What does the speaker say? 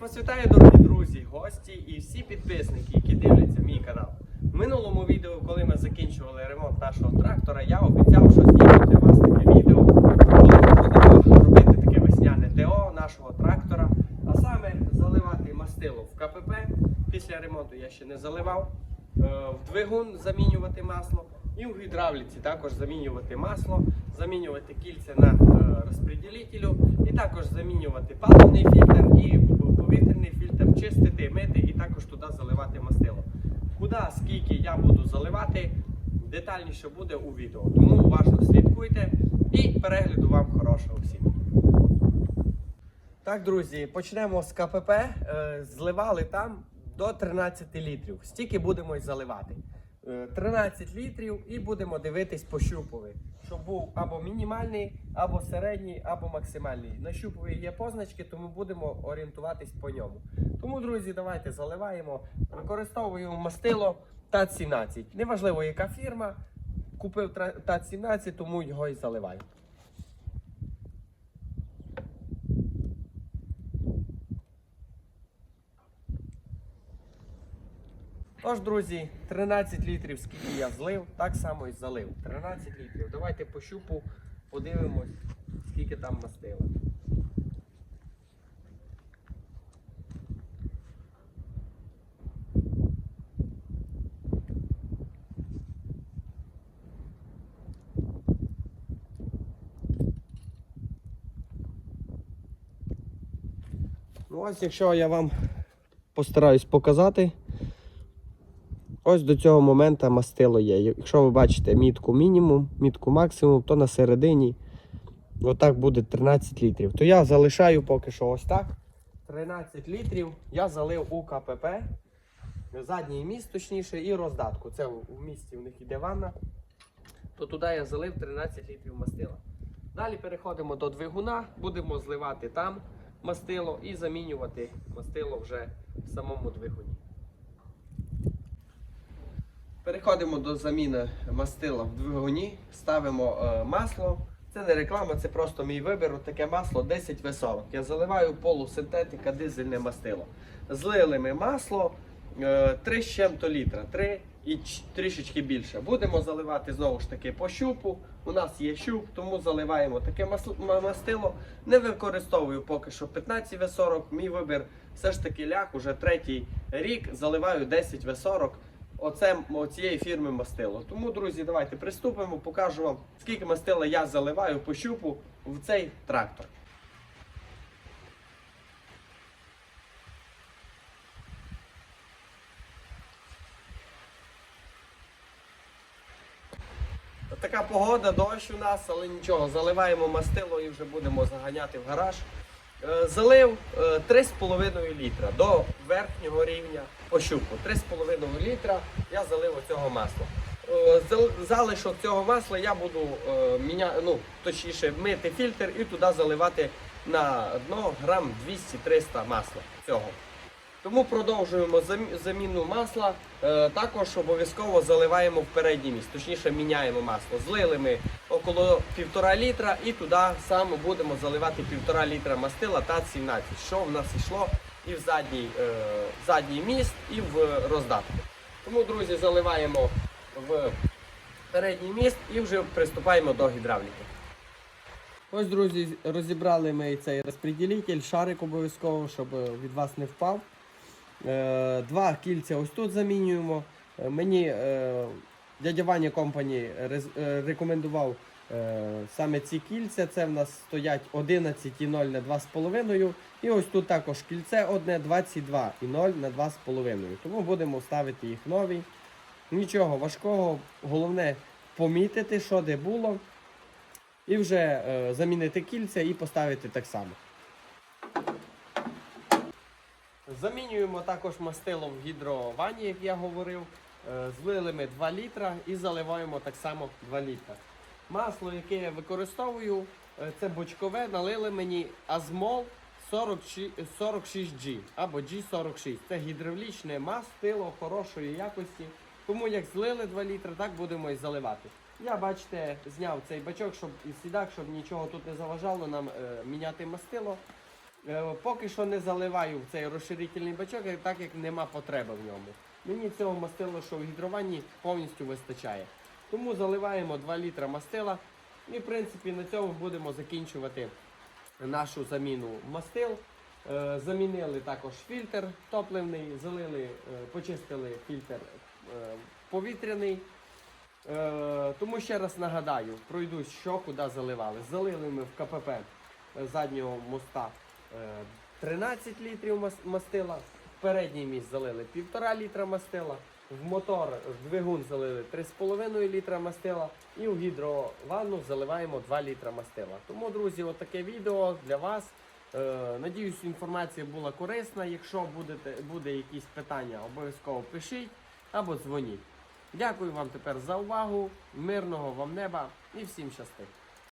вас вітаю, дорогі друзі, гості і всі підписники, які дивляться мій канал. В минулому відео, коли ми закінчували ремонт нашого трактора, я обіцяв, що зніму для вас таке відео, коли ми будемо робити таке весняне ТО нашого трактора, а саме заливати мастило в КПП. Після ремонту я ще не заливав, е, в двигун замінювати масло і в гідравліці також замінювати масло, замінювати кільця на е, розпреділителю і також замінювати паливний фільтр і повітряний фільтр, чистити, мити і також туди заливати мастило. Куди, скільки я буду заливати, детальніше буде у відео. Тому уважно слідкуйте і перегляду вам хорошого всім. Так, друзі, почнемо з КПП. Е, Зливали там до 13 літрів. Стільки будемо й заливати. Е, 13 літрів і будемо дивитись по щупові, щоб був або мінімальний, або середній, або максимальний. На щупові є позначки, тому будемо орієнтуватись по ньому. Тому, друзі, давайте заливаємо. Використовуємо мастило ТАЦ-17. Неважливо, яка фірма. Купив тра- ТАЦ-17, тому його і заливаю. Тож, друзі, 13 літрів, скільки я злив, так само і залив. 13 літрів. Давайте по щупу подивимось, скільки там мастила. Ну ось, якщо я вам постараюсь показати, Ось до цього моменту мастило є. Якщо ви бачите мітку мінімум, мітку максимум, то на середині отак буде 13 літрів. То я залишаю поки що ось так. 13 літрів я залив у КПП, задній міст, точніше, і роздатку. Це в в місті у них іде ванна. То туди я залив 13 літрів мастила. Далі переходимо до двигуна, будемо зливати там мастило і замінювати мастило вже в самому двигуні. Переходимо до заміни мастила в двигуні, ставимо е, масло. Це не реклама, це просто мій вибір. Таке масло 10 В40. Я заливаю полусинтетика дизельне мастило. Злили ми масло е, 3 з чим-то літра, 3 і трішечки більше. Будемо заливати знову ж таки по щупу. У нас є щуп, тому заливаємо таке мастило. Не використовую поки що 15 В40. Мій вибір все ж таки ляг, уже третій рік заливаю 10 В40 оце, оцієї фірми мастило. Тому, друзі, давайте приступимо, покажу вам, скільки мастила я заливаю по щупу в цей трактор. Така погода, дощ у нас, але нічого, заливаємо мастило і вже будемо заганяти в гараж. Е, Залив е, 3,5 літра до верхнього рівня по 3,5 літра я залив оцього масла. Е, Залишок цього масла я буду е, міня, ну, точніше мити фільтр і туди заливати на дно грам 200-300 масла цього. Тому продовжуємо заміну масла. Е, також обов'язково заливаємо в передній міст, точніше міняємо масло. Злили ми около півтора літра і туди саме будемо заливати півтора літра мастила та 17, що в нас йшло і в задній, е, в задній міст, і в роздатку. Тому, друзі, заливаємо в передній міст і вже приступаємо до гідравліки. Ось, друзі, розібрали ми цей розпреділитель, шарик обов'язково, щоб від вас не впав. Е, Два кільця ось тут замінюємо. Е, Мені е, дядя Ваня Компані рекомендував саме ці кільця. Це в нас стоять 11,0 на 2,5. І ось тут також кільце одне 22,0 на 2,5. Тому будемо ставити їх нові. Нічого важкого, головне помітити, що де було. І вже замінити кільця і поставити так само. Замінюємо також мастило в гідровані, як я говорив. Е, Злили ми 2 літра і заливаємо так само 2 літра. Масло, яке я використовую, е, це бочкове, налили мені Азмол 46 46G або G46. Це гідравлічне мастило хорошої якості. Тому як злили 2 літри, так будемо і заливати. Я, бачите, зняв цей бачок, щоб і сідак, щоб нічого тут не заважало нам е, міняти мастило. Е, Поки що не заливаю в цей розширительний бачок, так як нема потреби в ньому. Мені цього мастила, що в гідрованні повністю вистачає. Тому заливаємо 2 літра мастила і в принципі на цьому будемо закінчувати нашу заміну мастил. Е, Замінили також фільтр топливний, залили, е, почистили фільтр повітряний. Тому ще раз нагадаю, пройдусь, що куди заливали. Залили ми в КПП заднього моста 13 літрів мастила, в передній міст залили 1,5 літра мастила, в мотор в двигун залили 3,5 літра мастила і в гідрованну заливаємо 2 літра мастила. Тому, друзі, отаке відео для вас. Е, Надіюсь, інформація була корисна. Якщо будете, буде якісь питання, обов'язково пишіть або дзвоніть. Дякую вам тепер за увагу, мирного вам неба і всім щастить!